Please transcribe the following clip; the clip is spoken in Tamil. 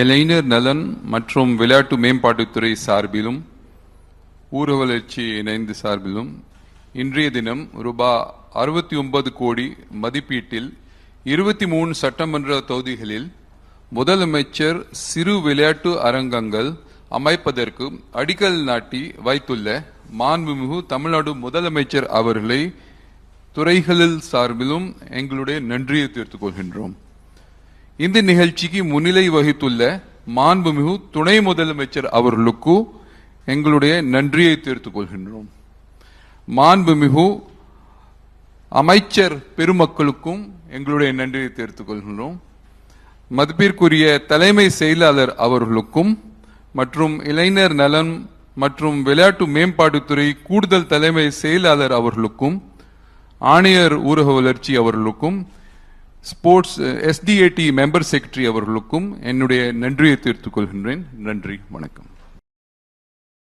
இளைஞர் நலன் மற்றும் விளையாட்டு மேம்பாட்டுத்துறை சார்பிலும் ஊர வளர்ச்சி இணைந்து சார்பிலும் இன்றைய தினம் ரூபாய் அறுபத்தி ஒன்பது கோடி மதிப்பீட்டில் இருபத்தி மூணு சட்டமன்ற தொகுதிகளில் முதலமைச்சர் சிறு விளையாட்டு அரங்கங்கள் அமைப்பதற்கு அடிக்கல் நாட்டி வைத்துள்ள மாண்புமிகு தமிழ்நாடு முதலமைச்சர் அவர்களை துறைகளில் சார்பிலும் எங்களுடைய நன்றியை தெரிவித்துக் கொள்கின்றோம். இந்த நிகழ்ச்சிக்கு முன்னிலை வகித்துள்ள மாண்புமிகு துணை முதலமைச்சர் அவர்களுக்கு எங்களுடைய நன்றியை தெரிவித்துக் கொள்கின்றோம். மாண்புமிகு அமைச்சர் பெருமக்களுக்கும் எங்களுடைய நன்றியை தெரிவித்துக் கொள்கின்றோம். மதிப்பிற்குரிய தலைமை செயலாளர் அவர்களுக்கும் மற்றும் இளைஞர் நலன் மற்றும் விளையாட்டு மேம்பாட்டுத்துறை கூடுதல் தலைமை செயலாளர் அவர்களுக்கும் ஆணையர் ஊரக வளர்ச்சி அவர்களுக்கும் ஸ்போர்ட்ஸ் எஸ்டிஏடி மெம்பர் செக்ரட்டரி அவர்களுக்கும் என்னுடைய நன்றியை தீர்த்துக் கொள்கின்றேன். நன்றி வணக்கம்.